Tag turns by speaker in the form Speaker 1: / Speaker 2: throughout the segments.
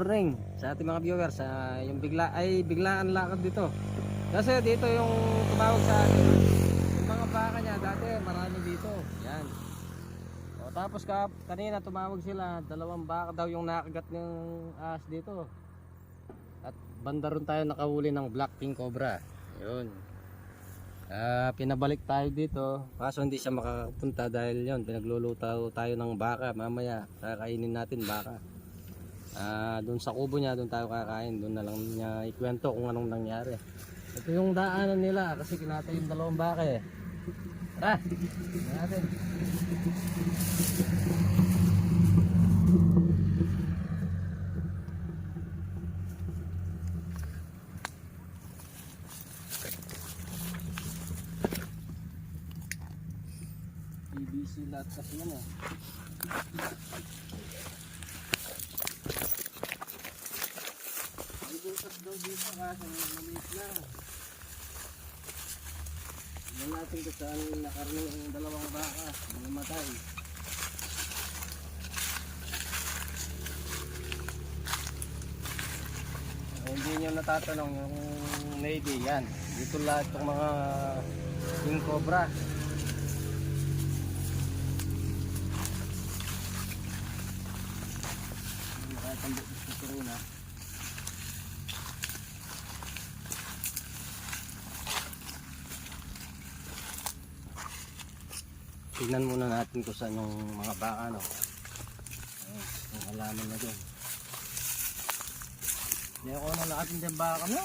Speaker 1: morning sa ating mga viewers. Ah, yung bigla ay biglaan lakad dito. Kasi dito yung tumawag sa akin. Yung mga baka niya dati marami dito. Yan. O, tapos ka, kanina tumawag sila, dalawang baka daw yung nakagat ng ahas dito. At banda ron tayo nakahuli ng black king cobra. Yun. Ah, pinabalik tayo dito. Kaso hindi siya makakapunta dahil yon pinagluluto tayo ng baka mamaya. Kakainin natin baka. Ah, doon sa kubo niya, doon tayo kakain. Doon na lang niya ikwento kung anong nangyari. Ito yung daanan nila kasi kinatay yung dalawang baka. Tara, natin. BBC lahat kasi yan eh. Dito kasi maliit lang. Tingnan natin kung saan nakarni ang dalawang baka na namatay. Kung hindi nyo natatanong yung lady, yan. Dito lahat yung mga king cobra. Tignan muna natin kung saan yung mga baka no. Ayun, yung halaman na doon. Hindi ako na natin din baka no.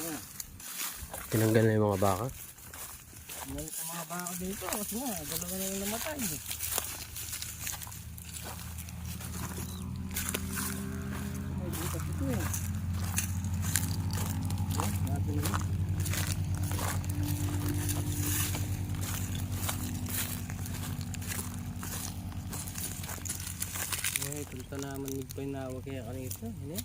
Speaker 1: Ayun.
Speaker 2: Tinanggal na yung mga baka.
Speaker 1: Tingnan sa mga baka dito. Kasi nga, dalawa na yung namatay. May butas ito eh. Ayun, natin yun. Eh, punta Boy Nawa kaya kanito. Ano?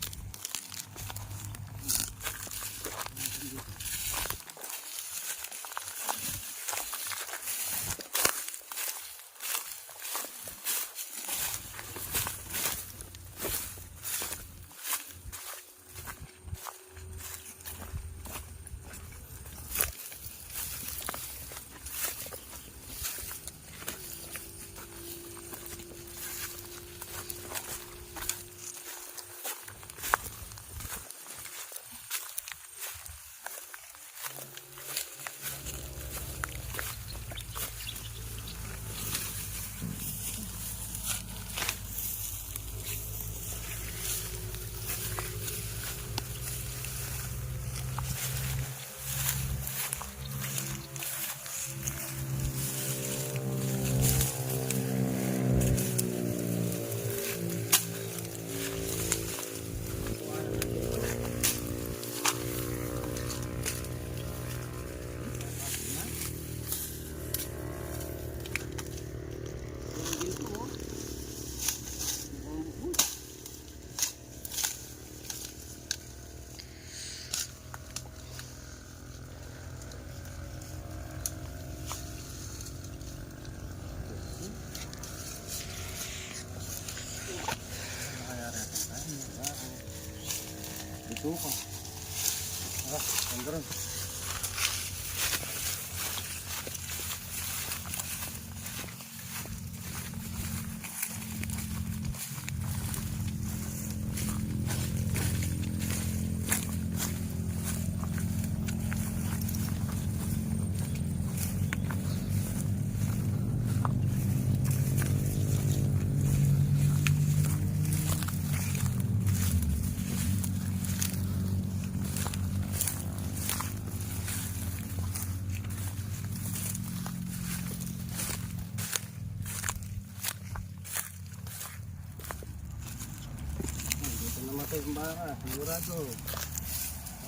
Speaker 1: Yung baka. Sigurado.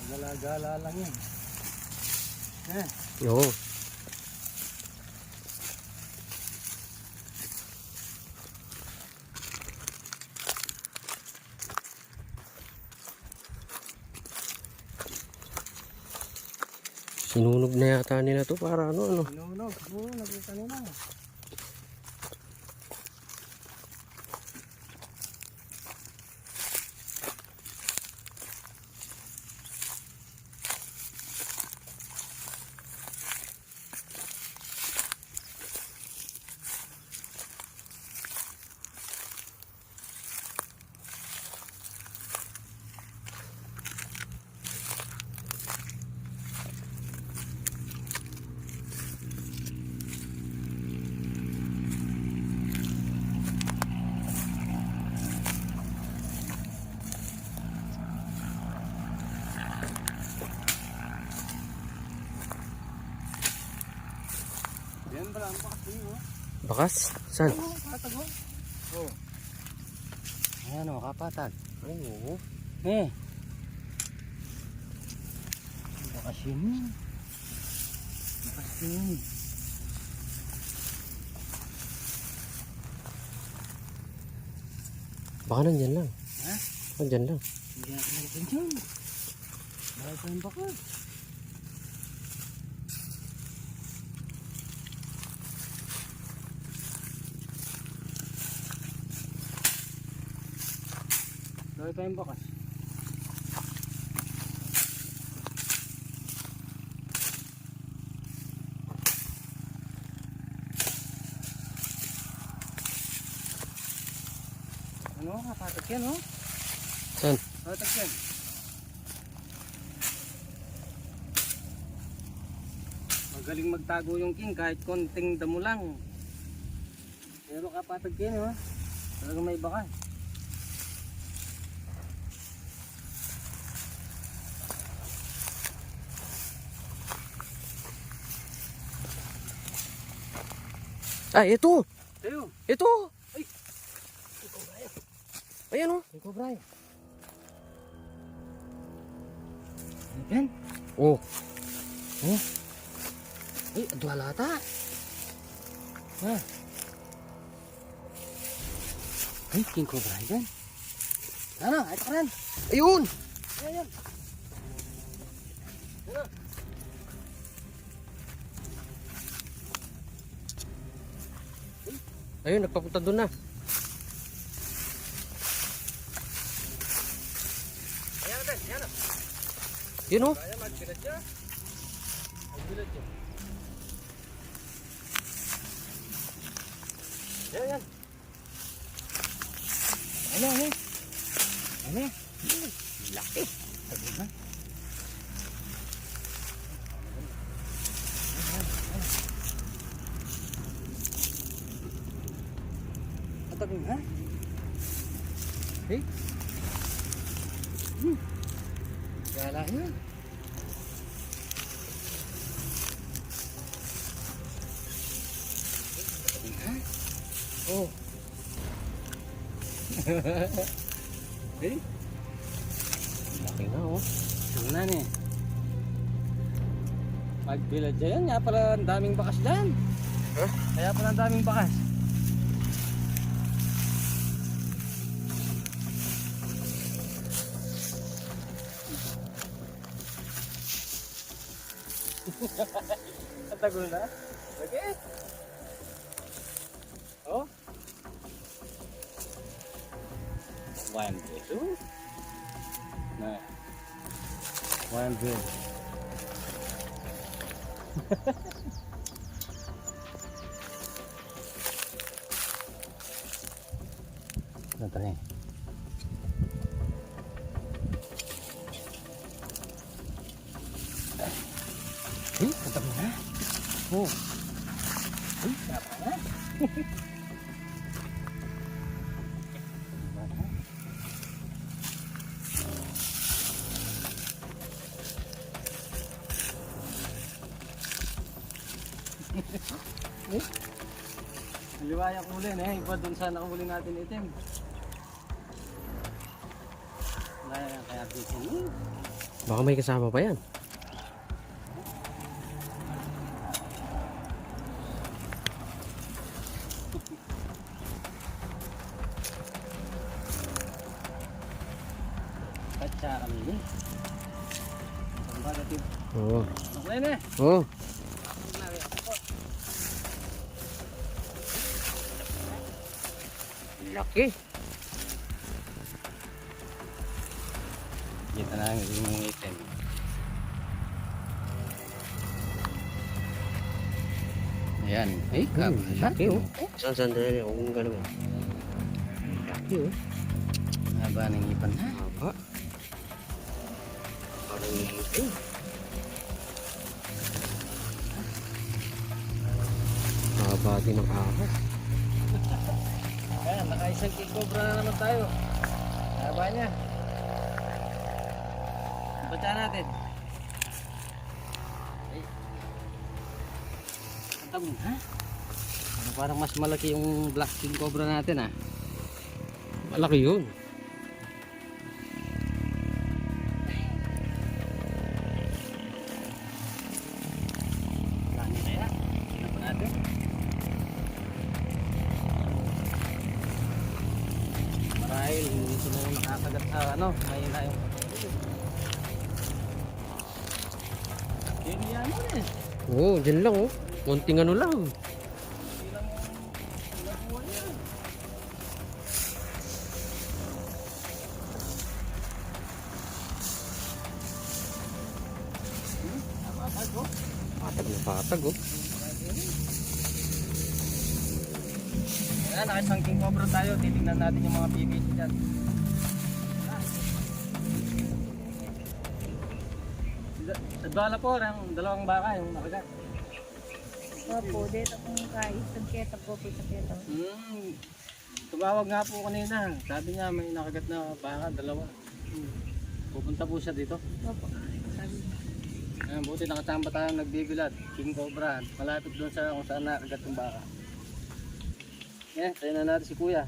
Speaker 1: Magala-gala lang yan. Eh,
Speaker 2: Oo. Sinunog na yata nila to para ano ano.
Speaker 1: Inunog. Oo, nakita nila. pala ang bakas niyo. oh.
Speaker 2: Bakas? Saan?
Speaker 1: Oh. Ayan o, kapatag.
Speaker 2: Ay, oo.
Speaker 1: Eh. Bakas yun. Bakas yun.
Speaker 2: Baka nandyan lang.
Speaker 1: Ha?
Speaker 2: Nandyan lang.
Speaker 1: Hindi natin natin dyan. Bakit pa yung bakas? Bakit pa yung bakas? Ano? Kapatak yan, oh.
Speaker 2: Saan?
Speaker 1: Kapatak yan. Magaling magtago yung king kahit konting damo lang. Pero kapatag yan, oh. Talaga may baka.
Speaker 2: Ay, ito!
Speaker 1: Tayo!
Speaker 2: Ito!
Speaker 1: Ay!
Speaker 2: Ayan oh.
Speaker 1: Ikaw, Bray. Yan.
Speaker 2: Oh.
Speaker 1: Oh. Ay, dwala ata. Ha? Ay, king cobra yan. Ano? Ito ka rin.
Speaker 2: Ayun! Ayun, nagpapunta doon na.
Speaker 1: Ayan natin, ayan na.
Speaker 2: Yun oh.
Speaker 1: Kaya magbilad siya. Magbilad siya. Yan, yan. Ano, ano? Ano? Laki. Sabi ba? Hey? Hmm. Gala. Ha? Oh. hey?
Speaker 2: Laki na oh.
Speaker 1: Tingnan eh. Pag village yan, nga pala ang daming bakas dyan.
Speaker 2: Huh?
Speaker 1: Kaya pala ang daming bakas. Ang tagol na? Lagi. Oh. One, two. Na. One bill. Ito rin. Oh. Eh, tapa na. Liwaya kulin eh, iba dun sa nakahuli natin itim. Kaya kaya bitin eh.
Speaker 2: Baka may kasama pa yan. Oo.
Speaker 1: Okay na.
Speaker 2: Oh. Laki.
Speaker 1: Kita na yung mga itim. Ayan. Ay,
Speaker 2: Hmm, laki oh. Saan saan dali ako kung gano'n. Laki oh.
Speaker 1: Haba ng ipan ha.
Speaker 2: Haba. Ngipin. Haba din ang ahas.
Speaker 1: Ayan, nakaisang king cobra na naman tayo. Haba niya. Baca natin. Ay. Tawin, ha? Ano, parang mas malaki yung black king cobra natin, ha? Malaki yun. Sila nakakagat sa ano, ayun na yung Yan yan eh.
Speaker 2: Oo, oh, dyan lang oh. Konting ano lang. Patag na patag oh.
Speaker 1: Ayan, nakisang king cobra tayo. Titingnan natin yung mga PVC dyan. Nadbala po ng dalawang baka yung nakagat.
Speaker 3: Opo, dito kung kahit sangketa po po sa keta.
Speaker 1: Hmm. Tumawag nga po kanina. Sabi niya may nakagat na baka, dalawa. Hmm. Pupunta po siya dito.
Speaker 3: Opo, sabi niya.
Speaker 1: Ayan, buti nakatamba tayo nagbibilad. King Cobra. Malapit doon sa kung saan nakagat yung baka. Yan, tayo na natin si Kuya.